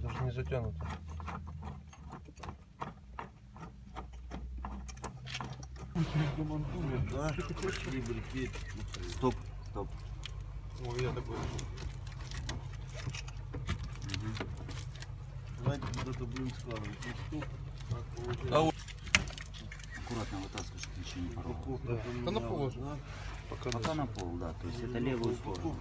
даже стянуто. Да? Стоп, стоп. О, я такой. Давайте куда-то будем складывать. Ну, стоп. Так. А вот, Аккуратно вытаскиваешь, чтобы ничего не порвало. Упаковка Да. Да на пол да? пока, Пока на пол, да. То есть это левую сторону.